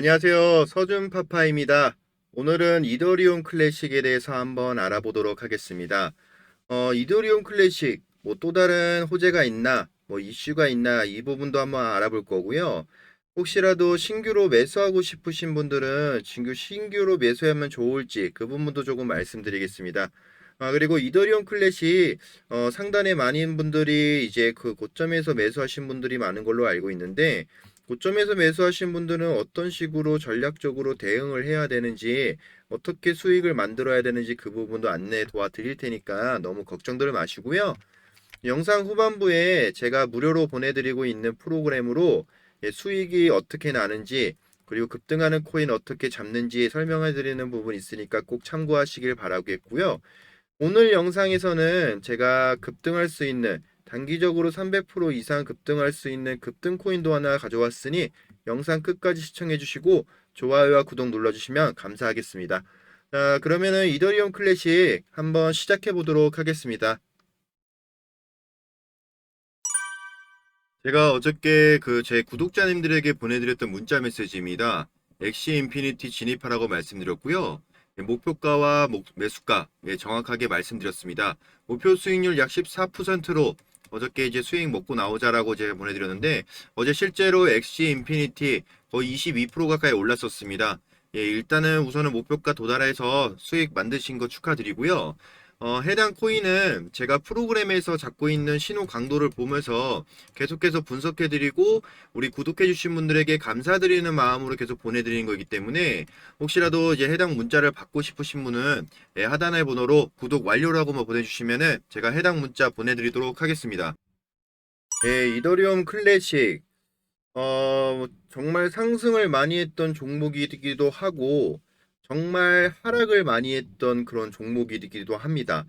안녕하세요. 서준 파파입니다. 오늘은 이더리움 클래식에 대해서 한번 알아보도록 하겠습니다. 어, 이더리움 클래식, 뭐 또 다른 호재가 있나, 뭐 이슈가 있나, 이 부분도 한번 알아볼 거고요. 혹시라도 신규로 매수하고 싶으신 분들은 신규, 신규로 매수하면 좋을지 그 부분도 조금 말씀드리겠습니다. 아, 그리고 이더리움 클래식, 어, 상단에 많은 분들이 이제 그 고점에서 매수하신 분들이 많은 걸로 알고 있는데, 고점에서 매수하신 분들은 어떤 식으로 전략적으로 대응을 해야 되는지, 어떻게 수익을 만들어야 되는지 그 부분도 안내 도와드릴 테니까 너무 걱정들 마시고요. 영상 후반부에 제가 무료로 보내드리고 있는 프로그램으로 예, 수익이 어떻게 나는지, 그리고 급등하는 코인 어떻게 잡는지 설명해 드리는 부분 있으니까 꼭 참고하시길 바라겠고요. 오늘 영상에서는 제가 급등할 수 있는 단기적으로 300% 이상 급등할 수 있는 급등 코인도 하나 가져왔으니 영상 끝까지 시청해 주시고 좋아요와 구독 눌러 주시면 감사하겠습니다. 자, 그러면은 이더리움 클래식 한번 시작해 보도록 하겠습니다. 제가 어저께 그 제 구독자님들에게 보내드렸던 문자 메시지입니다. 엑시 인피니티 진입하라고 말씀드렸고요. 예, 목표가와 목- 매수가 예, 정확하게 말씀드렸습니다. 목표 수익률 약 14%로 어저께 이제 수익 먹고 나오자라고 제가 보내드렸는데 어제 실제로 엑시 인피니티 거의 22% 가까이 올랐었습니다. 예, 일단은 우선은 목표가 도달해서 수익 만드신 거 축하드리고요. 어, 해당 코인은 제가 프로그램에서 잡고 있는 신호 강도를 보면서 계속해서 분석해드리고 우리 구독해주신 분들에게 감사드리는 마음으로 계속 보내드리는 거기 때문에 혹시라도 이제 해당 문자를 받고 싶으신 분은 예, 하단의 번호로 구독 완료라고만 보내주시면은 제가 해당 문자 보내드리도록 하겠습니다. 예, 이더리움 클래식 어, 정말 상승을 많이 했던 종목이기도 하고 정말 하락을 많이 했던 그런 종목이기도 합니다.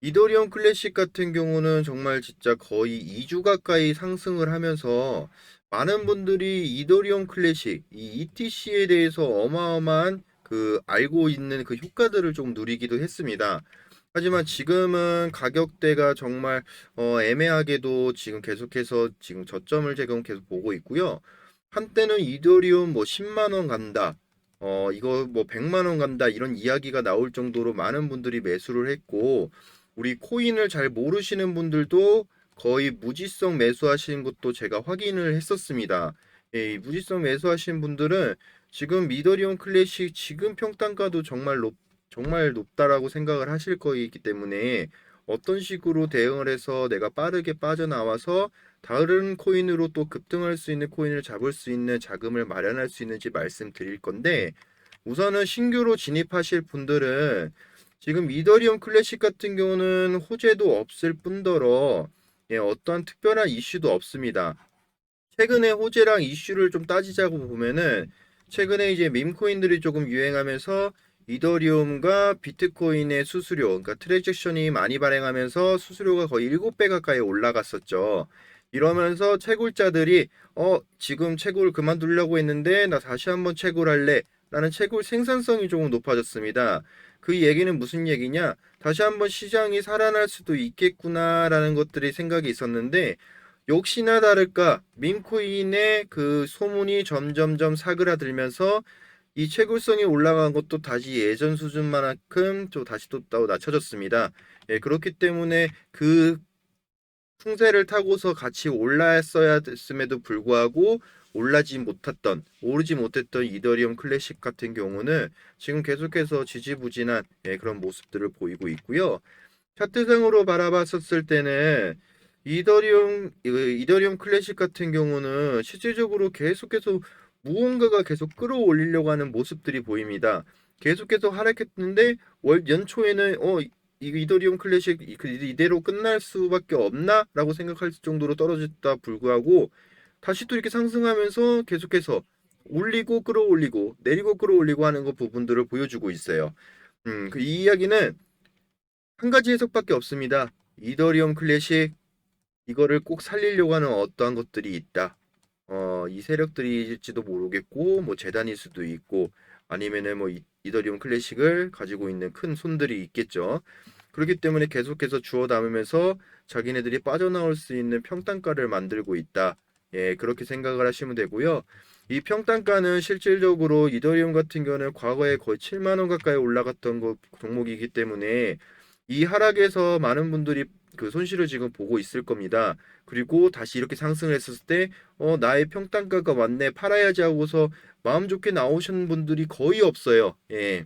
이더리움 클래식 같은 경우는 정말 진짜 거의 2주 가까이 상승을 하면서 많은 분들이 이더리움 클래식, 이 ETC에 대해서 어마어마한 그 알고 있는 그 효과들을 좀 누리기도 했습니다. 하지만 지금은 가격대가 정말 어, 애매하게도 지금 계속해서 지금 저점을 지금 계속 보고 있고요. 한때는 이더리움 뭐 10만 원 간다. 어, 이거 뭐 100만 원 간다. 이런 이야기가 나올 정도로 많은 분들이 매수를 했고 우리 코인을 잘 모르시는 분들도 거의 무지성 매수하시는 것도 제가 확인을 했었습니다. 예, 이 무지성 매수하신 분들은 지금 미더리움 클래식 지금 평단가도 정말 높, 정말 높다라고 생각을 하실 거이기 때문에 어떤 식으로 대응을 해서 내가 빠르게 빠져나와서 다른 코인으로 또 급등할 수 있는 코인을 잡을 수 있는 자금을 마련할 수 있는지 말씀드릴 건데 우선은 신규로 진입하실 분들은 지금 이더리움 클래식 같은 경우는 호재도 없을 뿐더러 예, 어떠한 특별한 이슈도 없습니다. 최근에 호재랑 이슈를 좀 따지자고 보면은 최근에 이제 밈코인들이 조금 유행하면서 이더리움과 비트코인의 수수료, 그러니까 트랜잭션이 많이 발행하면서 수수료가 거의 7배 가까이 올라갔었죠. 이러면서 채굴자들이 어 지금 채굴 그만두려고 했는데 나 다시 한번 채굴할래 라는 채굴 생산성이 조금 높아졌습니다. 그 얘기는 무슨 얘기냐? 다시 한번 시장이 살아날 수도 있겠구나라는 것들이 생각이 있었는데 역시나 다를까 민코인의 그 소문이 점점점 사그라들면서 이 채굴성이 올라간 것도 다시 예전 수준만큼 또 다시 또또 낮춰졌습니다. 예, 그렇기 때문에 그 풍세를 타고서 같이 올랐어야 됐음에도 불구하고 올라지 못했던 오르지 못했던 이더리움 클래식 같은 경우는 지금 계속해서 지지부진한 예, 그런 모습들을 보이고 있고요. 차트상으로 바라봤었을 때는 이더리움 이- 이더리움 클래식 같은 경우는 실질적으로 계속해서 무언가가 계속 끌어올리려고 하는 모습들이 보입니다. 계속해서 하락했는데 월 연초에는 어 이- 이더리움 클래식 이- 그 이대로 끝날 수밖에 없나라고 생각할 정도로 떨어졌다 불구하고 다시 또 이렇게 상승하면서 계속해서 올리고 끌어올리고 내리고 끌어올리고 하는 그 부분들을 보여주고 있어요. 음, 그 이 이야기는 한 가지 해석밖에 없습니다. 이더리움 클래식 이거를 꼭 살리려고 하는 어떠한 것들이 있다. 어, 이 세력들일지도 모르겠고, 뭐 재단일 수도 있고, 아니면은 뭐 이- 이더리움 클래식을 가지고 있는 큰 손들이 있겠죠. 그렇기 때문에 계속해서 주워 담으면서 자기네들이 빠져나올 수 있는 평단가를 만들고 있다. 예, 그렇게 생각을 하시면 되고요. 이 평단가는 실질적으로 이더리움 같은 경우는 과거에 거의 7만 원 가까이 올라갔던 거 종목이기 때문에 이 하락에서 많은 분들이 그 손실을 지금 보고 있을 겁니다. 그리고 다시 이렇게 상승을 했었을 때, 어, 나의 평단가가 왔네, 팔아야지 하고서 마음 좋게 나오신 분들이 거의 없어요. 예.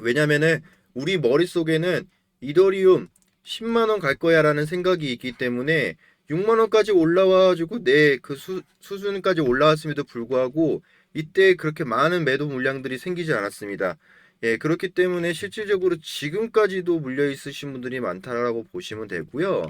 왜냐면은 우리 머릿속에는 이더리움 10만 원 갈 거야 라는 생각이 있기 때문에 6만 원까지 올라와가지고 내 그 수준까지 올라왔음에도 불구하고 이때 그렇게 많은 매도 물량들이 생기지 않았습니다. 예, 그렇기 때문에 실질적으로 지금까지도 물려 있으신 분들이 많다라고 보시면 되고요.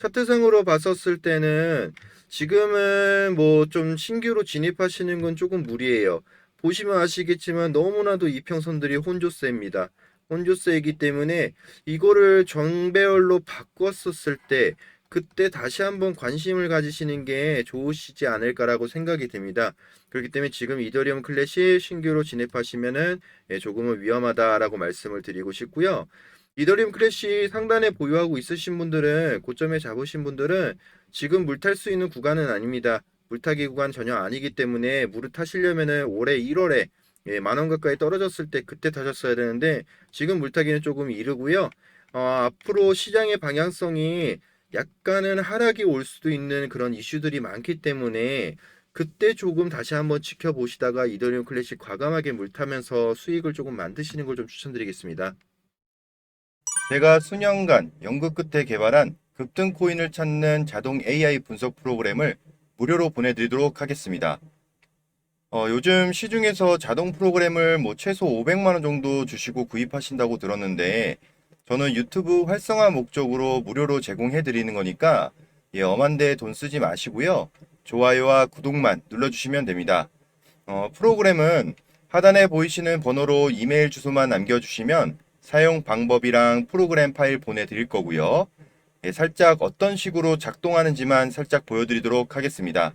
차트상으로 봤었을 때는 지금은 뭐 좀 신규로 진입하시는 건 조금 무리예요. 보시면 아시겠지만 너무나도 이평선들이 혼조세입니다. 혼조세이기 때문에 이거를 정배열로 바꿨었을 때 그때 다시 한번 관심을 가지시는 게 좋으시지 않을까라고 생각이 듭니다. 그렇기 때문에 지금 이더리움 클래시 신규로 진입하시면은 예, 조금은 위험하다라고 말씀을 드리고 싶고요. 이더리움 클래시 상단에 보유하고 있으신 분들은 고점에 잡으신 분들은 지금 물탈 수 있는 구간은 아닙니다. 물타기 구간 전혀 아니기 때문에 물을 타시려면은 올해 1월에 예, 만원 가까이 떨어졌을 때 그때 타셨어야 되는데 지금 물타기는 조금 이르고요. 어, 앞으로 시장의 방향성이 약간은 하락이 올 수도 있는 그런 이슈들이 많기 때문에 그때 조금 다시 한번 지켜보시다가 이더리움 클래식 과감하게 물타면서 수익을 조금 만드시는 걸 좀 추천드리겠습니다. 제가 수년간 연구 끝에 개발한 급등 코인을 찾는 자동 AI 분석 프로그램을 무료로 보내드리도록 하겠습니다. 어, 요즘 시중에서 자동 프로그램을 뭐 최소 500만 원 정도 주시고 구입하신다고 들었는데 저는 유튜브 활성화 목적으로 무료로 제공해 드리는 거니까 예, 엄한데 돈 쓰지 마시고요. 좋아요와 구독만 눌러주시면 됩니다. 어, 프로그램은 하단에 보이시는 번호로 이메일 주소만 남겨주시면 사용 방법이랑 프로그램 파일 보내드릴 거고요. 예, 살짝 어떤 식으로 작동하는지만 살짝 보여드리도록 하겠습니다.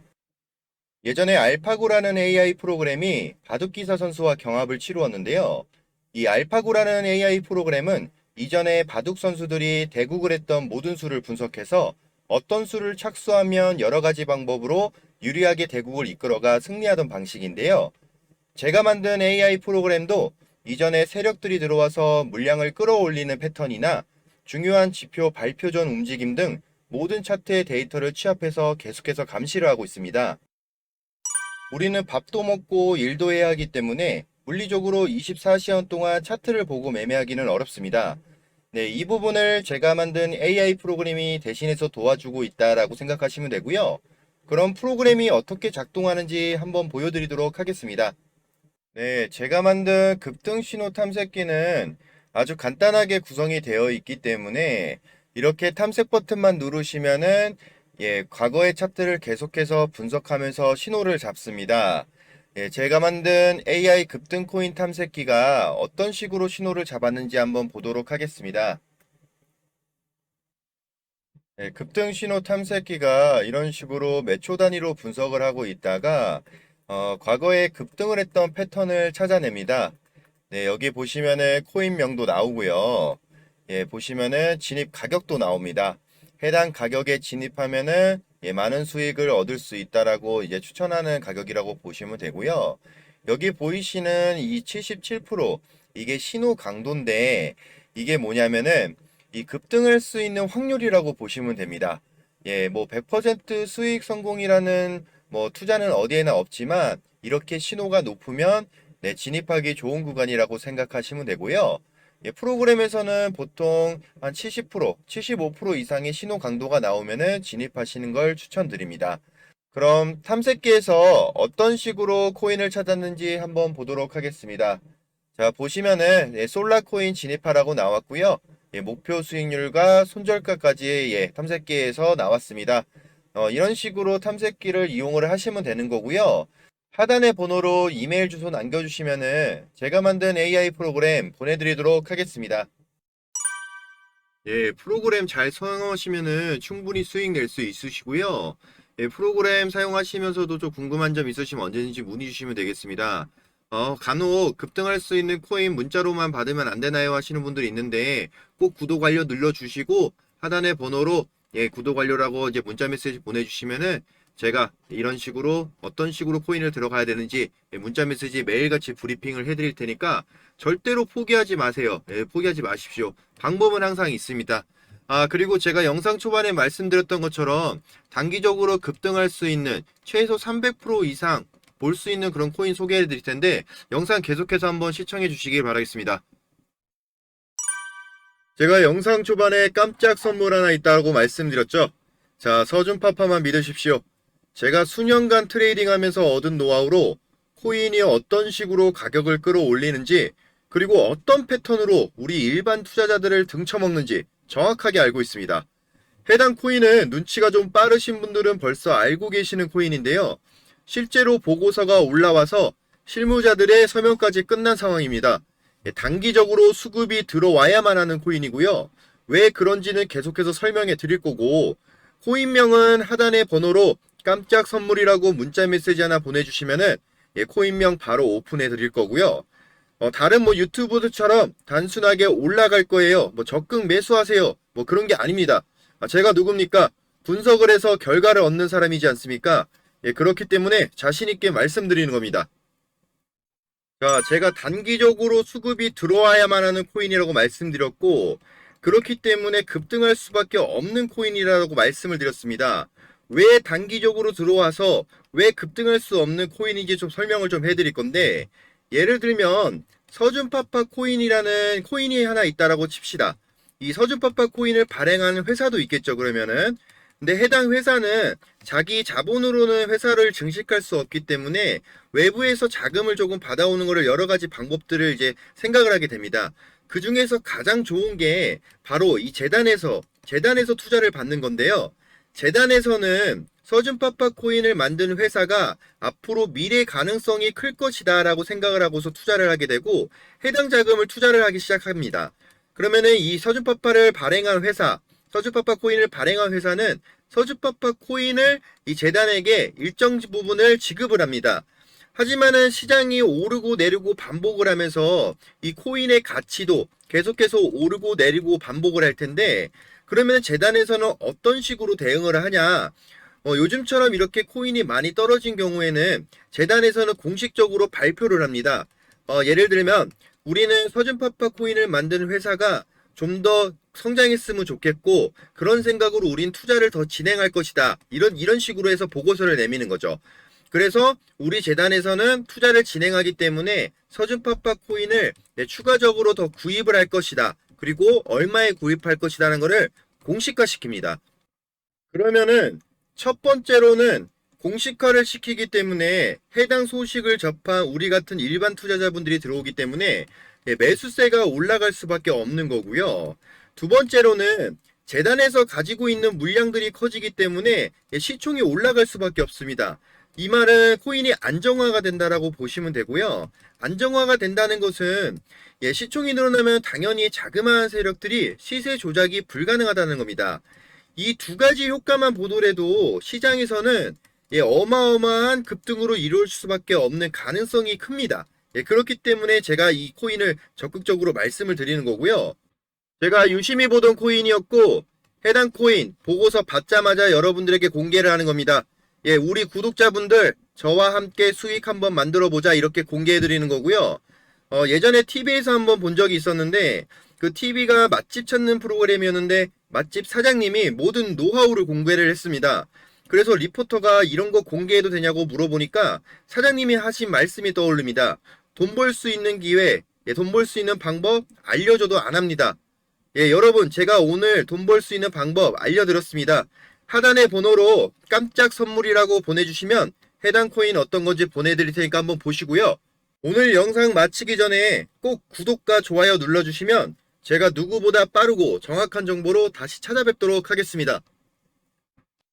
예전에 알파고라는 AI 프로그램이 바둑기사 선수와 경합을 치루었는데요. 이 알파고라는 AI 프로그램은 이전에 바둑 선수들이 대국을 했던 모든 수를 분석해서 어떤 수를 착수하면 여러 가지 방법으로 유리하게 대국을 이끌어가 승리하던 방식인데요. 제가 만든 AI 프로그램도 이전에 세력들이 들어와서 물량을 끌어올리는 패턴이나 중요한 지표 발표 전 움직임 등 모든 차트의 데이터를 취합해서 계속해서 감시를 하고 있습니다. 우리는 밥도 먹고 일도 해야 하기 때문에 물리적으로 24시간 동안 차트를 보고 매매하기는 어렵습니다. 네, 이 부분을 제가 만든 AI 프로그램이 대신해서 도와주고 있다라고 생각하시면 되고요. 그럼 프로그램이 어떻게 작동하는지 한번 보여드리도록 하겠습니다. 네, 제가 만든 급등 신호 탐색기는 아주 간단하게 구성이 되어 있기 때문에 이렇게 탐색 버튼만 누르시면은 예, 과거의 차트를 계속해서 분석하면서 신호를 잡습니다. 예, 제가 만든 AI 급등 코인 탐색기가 어떤 식으로 신호를 잡았는지 한번 보도록 하겠습니다. 예, 급등 신호 탐색기가 이런 식으로 몇초 단위로 분석을 하고 있다가 어, 과거에 급등을 했던 패턴을 찾아냅니다. 네, 여기 보시면은 코인명도 나오고요. 예, 보시면은 진입 가격도 나옵니다. 해당 가격에 진입하면은 예, 많은 수익을 얻을 수 있다라고 이제 추천하는 가격이라고 보시면 되고요. 여기 보이시는 이 77% 이게 신호 강도인데 이게 뭐냐면은 이 급등할 수 있는 확률이라고 보시면 됩니다. 예, 뭐 100% 수익 성공이라는 뭐 투자는 어디에나 없지만 이렇게 신호가 높으면 네, 진입하기 좋은 구간이라고 생각하시면 되고요. 예, 프로그램에서는 보통 한 70%, 75% 이상의 신호 강도가 나오면은 진입하시는 걸 추천드립니다. 그럼 탐색기에서 어떤 식으로 코인을 찾았는지 한번 보도록 하겠습니다. 자, 보시면은 예, 솔라 코인 진입하라고 나왔고요. 예, 목표 수익률과 손절가까지 예, 탐색기에서 나왔습니다. 어, 이런 식으로 탐색기를 이용을 하시면 되는 거고요. 하단의 번호로 이메일 주소 남겨주시면은 제가 만든 AI 프로그램 보내드리도록 하겠습니다. 예, 프로그램 잘 사용하시면은 충분히 수익 낼 수 있으시고요. 예, 프로그램 사용하시면서도 좀 궁금한 점 있으시면 언제든지 문의 주시면 되겠습니다. 어, 간혹 급등할 수 있는 코인 문자로만 받으면 안 되나요? 하시는 분들이 있는데 꼭 구독 완료 눌러주시고 하단의 번호로 예, 구독 완료라고 이제 문자 메시지 보내주시면은 제가 이런 식으로 어떤 식으로 코인을 들어가야 되는지 예, 문자 메시지 매일같이 브리핑을 해드릴 테니까 절대로 포기하지 마세요. 예, 포기하지 마십시오. 방법은 항상 있습니다. 아, 그리고 제가 영상 초반에 말씀드렸던 것처럼 단기적으로 급등할 수 있는 최소 300% 이상 볼 수 있는 그런 코인 소개해 드릴 텐데 영상 계속해서 한번 시청해 주시길 바라겠습니다. 제가 영상 초반에 깜짝 선물 하나 있다고 말씀드렸죠. 자, 서준파파만 믿으십시오. 제가 수년간 트레이딩 하면서 얻은 노하우로 코인이 어떤 식으로 가격을 끌어올리는지 그리고 어떤 패턴으로 우리 일반 투자자들을 등쳐먹는지 정확하게 알고 있습니다. 해당 코인은 눈치가 좀 빠르신 분들은 벌써 알고 계시는 코인인데요. 실제로 보고서가 올라와서 실무자들의 서명까지 끝난 상황입니다. 예, 단기적으로 수급이 들어와야만 하는 코인이고요. 왜 그런지는 계속해서 설명해 드릴 거고, 코인명은 하단의 번호로 깜짝 선물이라고 문자 메시지 하나 보내주시면은 예, 코인명 바로 오픈해 드릴 거고요. 어, 다른 뭐 유튜브들처럼 단순하게 올라갈 거예요. 뭐 적극 매수하세요. 뭐 그런 게 아닙니다. 아, 제가 누굽니까? 분석을 해서 결과를 얻는 사람이지 않습니까? 예, 그렇기 때문에 자신 있게 말씀드리는 겁니다. 자, 제가 단기적으로 수급이 들어와야만 하는 코인이라고 말씀드렸고, 그렇기 때문에 급등할 수밖에 없는 코인이라고 말씀을 드렸습니다. 왜 단기적으로 들어와서 왜 급등할 수 없는 코인인지 좀 설명을 좀 해드릴 건데, 예를 들면, 서준파파 코인이라는 코인이 하나 있다라고 칩시다. 이 서준파파 코인을 발행하는 회사도 있겠죠, 그러면은. 근데 해당 회사는 자기 자본으로는 회사를 증식할 수 없기 때문에 외부에서 자금을 조금 받아오는 거를 여러 가지 방법들을 이제 생각을 하게 됩니다. 그 중에서 가장 좋은 게 바로 이 재단에서, 재단에서 투자를 받는 건데요. 재단에서는 서준파파 코인을 만든 회사가 앞으로 미래 가능성이 클 것이다 라고 생각을 하고서 투자를 하게 되고 해당 자금을 투자를 하기 시작합니다. 그러면은 이 서준파파를 발행한 회사, 서주파파 코인을 발행한 회사는 서주파파 코인을 이 재단에게 일정 부분을 지급을 합니다. 하지만은 시장이 오르고 내리고 반복을 하면서 이 코인의 가치도 계속해서 오르고 내리고 반복을 할 텐데 그러면 재단에서는 어떤 식으로 대응을 하냐? 어, 요즘처럼 이렇게 코인이 많이 떨어진 경우에는 재단에서는 공식적으로 발표를 합니다. 어, 예를 들면 우리는 서준파파 코인을 만든 회사가 좀 더 성장했으면 좋겠고 그런 생각으로 우린 투자를 더 진행할 것이다. 이런 이런 식으로 해서 보고서를 내미는 거죠. 그래서 우리 재단에서는 투자를 진행하기 때문에 서준파파 코인을 네, 추가적으로 더 구입을 할 것이다. 그리고 얼마에 구입할 것이라는 것을 공식화시킵니다. 그러면은 첫 번째로는 공식화를 시키기 때문에 해당 소식을 접한 우리 같은 일반 투자자분들이 들어오기 때문에 예, 매수세가 올라갈 수밖에 없는 거고요. 두 번째로는 재단에서 가지고 있는 물량들이 커지기 때문에 예, 시총이 올라갈 수밖에 없습니다. 이 말은 코인이 안정화가 된다라고 보시면 되고요. 안정화가 된다는 것은 예, 시총이 늘어나면 당연히 자그마한 세력들이 시세 조작이 불가능하다는 겁니다. 이 두 가지 효과만 보더라도 시장에서는 예, 어마어마한 급등으로 이룰 수밖에 없는 가능성이 큽니다. 예, 그렇기 때문에 제가 이 코인을 적극적으로 말씀을 드리는 거고요. 제가 유심히 보던 코인이었고 해당 코인 보고서 받자마자 여러분들에게 공개를 하는 겁니다. 예, 우리 구독자분들 저와 함께 수익 한번 만들어 보자 이렇게 공개해 드리는 거고요. 어, 예전에 TV에서 한번 본 적이 있었는데 그 TV가 맛집 찾는 프로그램이었는데 맛집 사장님이 모든 노하우를 공개를 했습니다. 그래서 리포터가 이런 거 공개해도 되냐고 물어보니까 사장님이 하신 말씀이 떠오릅니다. 돈 벌 수 있는 기회, 예, 돈 벌 수 있는 방법 알려줘도 안 합니다. 예, 여러분, 제가 오늘 돈 벌 수 있는 방법 알려드렸습니다. 하단의 번호로 깜짝 선물이라고 보내주시면 해당 코인 어떤 건지 보내드릴 테니까 한번 보시고요. 오늘 영상 마치기 전에 꼭 구독과 좋아요 눌러주시면 제가 누구보다 빠르고 정확한 정보로 다시 찾아뵙도록 하겠습니다.